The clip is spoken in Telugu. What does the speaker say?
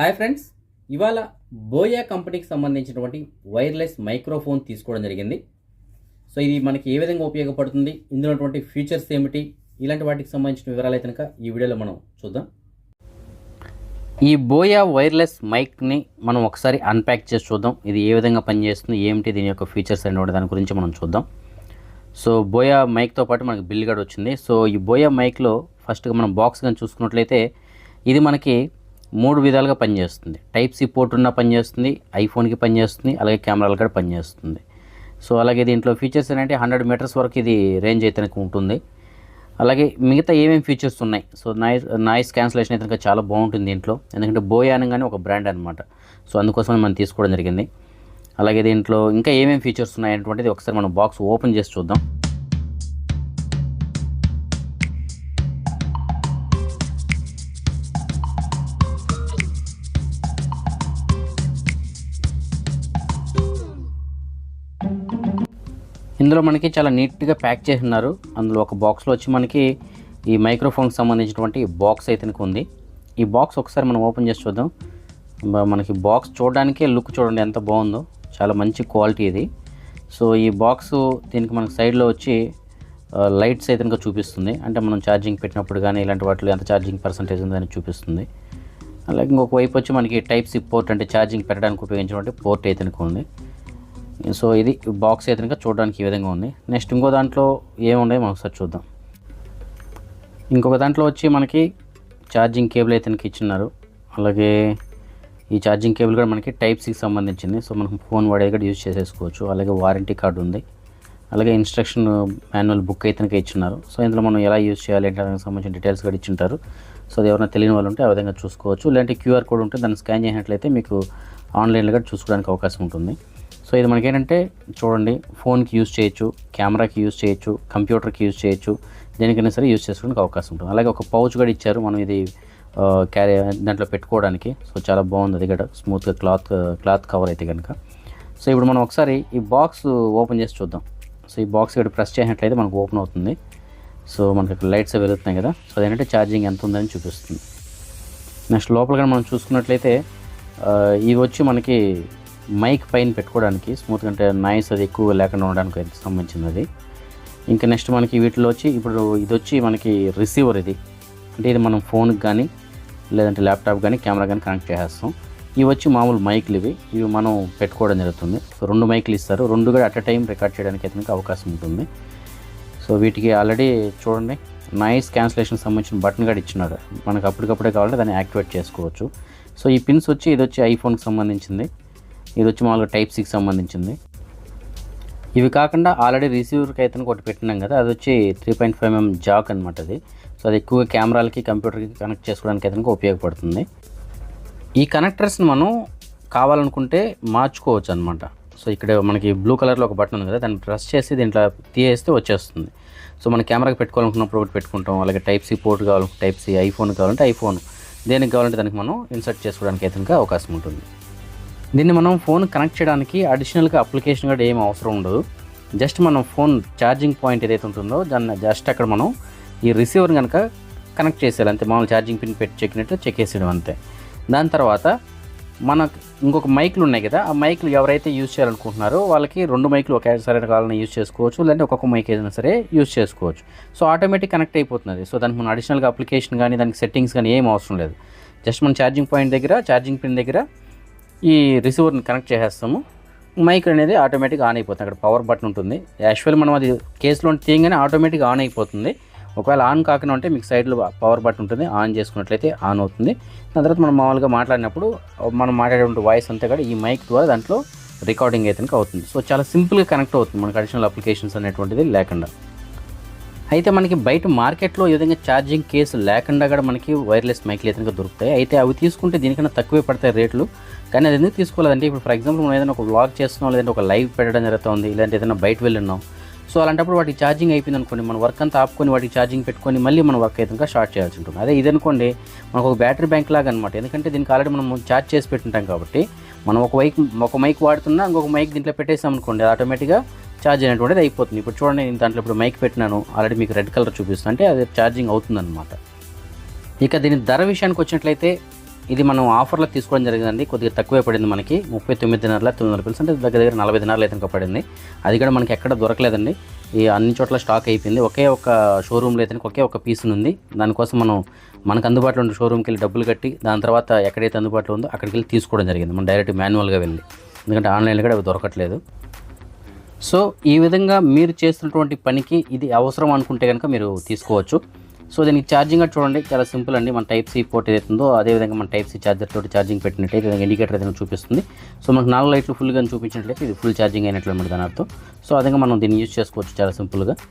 హాయ్ ఫ్రెండ్స్ ఇవాళ బోయా కంపెనీకి సంబంధించినటువంటి వైర్లెస్ మైక్రోఫోన్ తీసుకోవడం జరిగింది. సో ఇది మనకి ఏ విధంగా ఉపయోగపడుతుంది ఇందులో ఉన్నటువంటి ఫీచర్స్ ఏమిటి ఇలాంటి వాటికి సంబంధించిన వివరాలు అయితే కనుక ఈ వీడియోలో మనం చూద్దాం. ఈ బోయా వైర్లెస్ మైక్ని మనం ఒకసారి అన్ప్యాక్ చేసి చూద్దాం ఇది ఏ విధంగా పనిచేస్తుంది ఏమిటి దీని యొక్క ఫీచర్స్ అనేటువంటి దాని గురించి మనం చూద్దాం. సో బోయా మైక్తో పాటు మనకి బిల్ కూడా వచ్చింది. సో ఈ బోయా మైక్లో ఫస్ట్గా మనం బాక్స్ కానీ చూసుకున్నట్లయితే ఇది మనకి మూడు విధాలుగా పనిచేస్తుంది. టైప్ సి పోర్ట్ ఉన్న పనిచేస్తుంది ఐఫోన్కి పనిచేస్తుంది అలాగే కెమెరాలు కూడా పనిచేస్తుంది. సో అలాగే దీంట్లో ఫీచర్స్ ఏంటంటే హండ్రెడ్ మీటర్స్ వరకు ఇది రేంజ్ అయితే ఉంటుంది. అలాగే మిగతా ఏమేమి ఫీచర్స్ ఉన్నాయి? సో నాయిస్ నాయిస్ క్యాన్సిలేషన్ అయితే చాలా బాగుంటుంది దీంట్లో. ఎందుకంటే బోయా అనగానే ఒక బ్రాండ్ అనమాట సో అందుకోసమే మనం తీసుకోవడం జరిగింది. అలాగే దీంట్లో ఇంకా ఏమేమి ఫీచర్స్ ఉన్నాయనేటువంటిది ఒకసారి మనం బాక్స్ ఓపెన్ చేసి చూద్దాం. ఇందులో మనకి చాలా నీట్గా ప్యాక్ చేసి ఉన్నారు. అందులో ఒక బాక్స్లో వచ్చి మనకి ఈ మైక్రోఫోన్కి సంబంధించినటువంటి బాక్స్ అయితే ఉంది. ఈ బాక్స్ ఒకసారి మనం ఓపెన్ చేసి చూద్దాం. మనకి బాక్స్ చూడడానికే లుక్ చూడండి ఎంత బాగుందో. చాలా మంచి క్వాలిటీ ఇది. సో ఈ బాక్స్ దీనికి మనకి సైడ్లో వచ్చి లైట్స్ అయితే కనుక చూపిస్తుంది. అంటే మనం ఛార్జింగ్ పెట్టినప్పుడు కానీ ఇలాంటి వాటిలో ఎంత ఛార్జింగ్ పర్సంటేజ్ ఉందని చూపిస్తుంది. అలాగే ఇంకొక వైపు వచ్చి మనకి టైప్ సి పోర్ట్ అంటే ఛార్జింగ్ పెట్టడానికి ఉపయోగించినటువంటి పోర్ట్ అయితే ఉంది. సో ఇది బాక్స్ అయితే కనుక చూడడానికి ఈ విధంగా ఉంది. నెక్స్ట్ ఇంకో దాంట్లో ఏమున్నాయో మనం ఒకసారి చూద్దాం. ఇంకొక దాంట్లో వచ్చి మనకి ఛార్జింగ్ కేబుల్ అయితే కనుక ఇచ్చిన్నారు అలాగే ఈ ఛార్జింగ్ కేబుల్ కూడా మనకి టైప్ సికి సంబంధించింది. సో మనం ఫోన్ వాడేది కూడా యూజ్ చేసేసుకోవచ్చు. అలాగే వారంటీ కార్డు ఉంది. అలాగే ఇన్స్ట్రక్షన్ మాన్యువల్ బుక్ అయితే కనుక ఇచ్చిన్నారు సో ఇందులో మనం ఎలా యూజ్ చేయాలి అంటే దానికి సంబంధించిన డీటెయిల్స్ కూడా ఇచ్చింటారు. సో అది ఎవరైనా తెలియని వాళ్ళు ఉంటే ఆ విధంగా చూసుకోవచ్చు. లేదంటే క్యూఆర్ కోడ్ ఉంటే దాన్ని స్కాన్ చేసినట్లయితే మీకు ఆన్లైన్లో కూడా చూసుకోవడానికి అవకాశం ఉంటుంది. సో ఇది మనకి ఏంటంటే చూడండి ఫోన్కి యూజ్ చేయొచ్చు కెమెరాకి యూజ్ చేయొచ్చు కంప్యూటర్కి యూజ్ చేయొచ్చు దేనికైనా సరే యూజ్ చేసుకోవడానికి అవకాశం ఉంటుంది. అలాగే ఒక పౌచ్ కూడా ఇచ్చారు మనం ఇది క్యారీ దాంట్లో పెట్టుకోవడానికి. సో చాలా బాగుంది అది కూడా స్మూత్గా క్లాత్ క్లాత్ కవర్ అయితే కనుక. సో ఇప్పుడు మనం ఒకసారి ఈ బాక్స్ ఓపెన్ చేసి చూద్దాం. సో ఈ బాక్స్ ఇక్కడ ప్రెస్ చేసినట్లయితే మనకు ఓపెన్ అవుతుంది. సో మనకి లైట్స్ వెలుగుతున్నాయి కదా. సో అదేంటంటే ఛార్జింగ్ ఎంత ఉందని చూపిస్తుంది. నెక్స్ట్ లోపల కానీ మనం చూసుకున్నట్లయితే ఇవి వచ్చి మనకి మైక్ పైన పెట్టుకోవడానికి స్మూత్గా అంటే నాయిస్ అది ఎక్కువ లేకుండా ఉండడానికి సంబంధించినది. సంబంధించింది అది ఇంకా నెక్స్ట్ మనకి వీటిలో వచ్చి ఇప్పుడు ఇది వచ్చి మనకి రిసీవర్ ఇది. అంటే ఇది మనం ఫోన్కి కానీ లేదంటే ల్యాప్టాప్ కానీ కెమెరా కానీ కనెక్ట్ చేసేస్తాం. ఇవి వచ్చి మామూలు మైక్లు ఇవి. ఇవి మనం పెట్టుకోవడం జరుగుతుంది. సో రెండు మైక్లు ఇస్తారు. రెండు కూడా అట్ ఎ టైం రికార్డ్ చేయడానికి అయితే అవకాశం ఉంటుంది. సో వీటికి ఆల్రెడీ చూడండి. నాయిస్ క్యాన్సిలేషన్ సంబంధించిన బటన్ కూడా ఇచ్చినాడు. మనకు అప్పటికప్పుడే కావాలంటే దాన్ని యాక్టివేట్ చేసుకోవచ్చు. సో ఈ పిన్స్ వచ్చి ఇది వచ్చి ఐఫోన్కి సంబంధించింది. ఇది వచ్చి మామూలుగా టైప్ సిక్స్ సంబంధించింది. ఇవి కాకుండా ఆల్రెడీ రిసీవర్కి అయితే ఒకటి పెట్టినాం కదా అది వచ్చి three point five mm jack అనమాట అది. సో అది ఎక్కువగా కెమెరాలకి కంప్యూటర్కి కనెక్ట్ చేసుకోవడానికి అయితే ఉపయోగపడుతుంది. ఈ కనెక్టర్స్ని మనం కావాలనుకుంటే మార్చుకోవచ్చు అనమాట సో ఇక్కడ మనకి బ్లూ కలర్లో ఒక బటన్ ఉంది కదా దాన్ని ప్రెస్ చేసి దీంట్లో తీయేస్తే వచ్చేస్తుంది. సో మన కెమెరాకి పెట్టుకోవాలనుకున్నప్పుడు ఒకటి పెట్టుకుంటాం అలాగే టైప్ సి పోర్ట్ కావాలంటే టైప్ సి ఐఫోన్ కావాలంటే ఐఫోన్ దేనికి కావాలంటే దానికి మనం ఇన్సర్ట్ చేసుకోవడానికి అయితే అవకాశం ఉంటుంది. దీన్ని మనం ఫోన్ కనెక్ట్ చేయడానికి అడిషనల్గా అప్లికేషన్ కూడా ఏం అవసరం ఉండదు. జస్ట్ మనం ఫోన్ ఛార్జింగ్ పాయింట్ ఏదైతే ఉంటుందో దాన్ని జస్ట్ అక్కడ మనం ఈ రిసీవర్ కనుక కనెక్ట్ చేసేయాలి. అంతే మామూలు ఛార్జింగ్ పిన్ పెట్టి చెక్కినట్టు చెక్ చేసేయడం అంతే. దాని తర్వాత మనకు ఇంకొక మైక్లు ఉన్నాయి కదా ఆ మైక్లు ఎవరైతే యూజ్ చేయాలనుకుంటున్నారో వాళ్ళకి రెండు మైకులు ఒకేసారి కావాలని యూజ్ చేసుకోవచ్చు లేదంటే ఒక్కొక్క మైక్ ఏదైనా సరే యూజ్ చేసుకోవచ్చు. సో ఆటోమేటిక్ కనెక్ట్ అయిపోతుంది సో దానికి మనం అడిషనల్గా అప్లికేషన్ కానీ దానికి సెట్టింగ్స్ కానీ ఏం అవసరం లేదు. జస్ట్ మన ఛార్జింగ్ పాయింట్ దగ్గర ఛార్జింగ్ పిన్ దగ్గర ఈ రిసీవర్ని కనెక్ట్ చేసేస్తాము. మైక్ అనేది ఆటోమేటిక్ ఆన్ అయిపోతుంది. అక్కడ పవర్ బటన్ ఉంటుంది. యాక్చువల్ మనం అది కేసులో తీయగానే ఆటోమేటిక్ ఆన్ అయిపోతుంది. ఒకవేళ ఆన్ కాకుండా ఉంటే మీకు సైడ్లో పవర్ బటన్ ఉంటుంది. ఆన్ చేసుకున్నట్లయితే ఆన్ అవుతుంది. దాని తర్వాత మనం మామూలుగా మాట్లాడినప్పుడు మనం మాట్లాడే వాయిస్ అంతా కూడా ఈ మైక్ ద్వారా దాంట్లో రికార్డింగ్ అయితే అవుతుంది. సో చాలా సింపుల్గా కనెక్ట్ అవుతుంది. మనకు అడిషనల్ అప్లికేషన్స్ అనేటువంటిది లేకుండా. అయితే మనకి బయట మార్కెట్లో ఈ విధంగా ఛార్జింగ్ కేసు లేకుండా కూడా మనకి వైర్లెస్ మైక్లు అయితే దొరుకుతాయి. అయితే అవి తీసుకుంటే దీనికన్నా తక్కువే పడతాయి రేట్లు. కానీ అది ఎందుకు తీసుకోలేదంటే ఇప్పుడు ఫర్ ఎగ్జాంపుల్ మనం ఏదైనా ఒక వ్లాగ్ చేస్తున్నాం లేదంటే ఒక లైవ్ పెట్టడం జరుగుతుంది లేదంటే ఏదైనా బయట వెళ్ళున్నాం సో అలాంటప్పుడు వాటికి ఛార్జింగ్ అయిపోయింది అనుకోండి మన వర్క్ అంతా ఆపుకొని వాటికి ఛార్జింగ్ పెట్టుకొని మళ్ళీ మన వర్క్ అయితే షార్ట్ స్టార్ట్ చేయాల్సి ఉంటుంది. అదే ఇది అనుకోండి మనకు ఒక బ్యాటరీ బ్యాంక్ లాగా అనమాట ఎందుకంటే దీనికి ఆల్రెడీ మనం ఛార్జ్ చేసి పెట్టుంటాం కాబట్టి మనం ఒక వైక్ ఒక మైక్ వాడుతున్నా ఇంకొక మైక్ దీంట్లో పెట్టేసాం అనుకోండి ఆటోమేటిక్గా ఛార్జ్ అయినటువంటిది అయిపోతుంది. ఇప్పుడు చూడండి నేను దాంట్లో ఇప్పుడు మైక్ పెట్టినాను. ఆల్రెడీ మీకు రెడ్ కలర్ చూపిస్తుంది అంటే అది ఛార్జింగ్ అవుతుందన్నమాట. ఇక దీని ధర విషయానికి వచ్చినట్లయితే ఇది మనం ఆఫర్లో తీసుకోవడం జరిగిందండి. కొద్దిగా తక్కువే పడింది మనకి. ముప్పై తొమ్మిదిన్నర తొమ్మిది వందల పిల్స్ అంటే దగ్గర దగ్గర నలభై దినాలు అయితే పడింది. అది కూడా మనకి ఎక్కడ దొరకలేదండి. ఈ అన్ని చోట్ల స్టాక్ అయిపోయింది. ఒకే ఒక షోరూమ్లో అయితే ఒకే ఒక పీస్ ఉంది. దానికోసం మనం మనకు అందుబాటులో ఉన్న షోరూమ్కి వెళ్ళి డబ్బులు కట్టి దాని తర్వాత ఎక్కడైతే అందుబాటులో ఉందో అక్కడికి వెళ్ళి తీసుకోవడం జరిగింది. మనం డైరెక్ట్ మాన్యువల్గా వెళ్ళి. ఎందుకంటే ఆన్లైన్లో కూడా అవి దొరకట్లేదు. సో ఈ విధంగా మీరు చేస్తున్నటువంటి పనికి ఇది అవసరం అనుకుంటే కనుక మీరు తీసుకోవచ్చు. సో దీనికి ఛార్జింగ్ కూడా చూడండి. చాలా సింపుల్ అండి. మన టైప్ సి పోర్ట్ ఏదైతుందో ఉందో అదేవిధంగా మన టైప్ సి ఛార్జర్ తోటి ఛార్జింగ్ పెట్టినట్టయితే ఇండికేటర్ ఏదైనా చూపిస్తుంది. సో మనకు నాలుగు లైట్లు ఫుల్గా చూపించినట్లయితే ఇది ఫుల్ ఛార్జింగ్ అయినట్లు అనమాట దాని అర్థం. సో అదే మనం దీన్ని యూజ్ చేసుకోవచ్చు చాలా సింపుల్గా.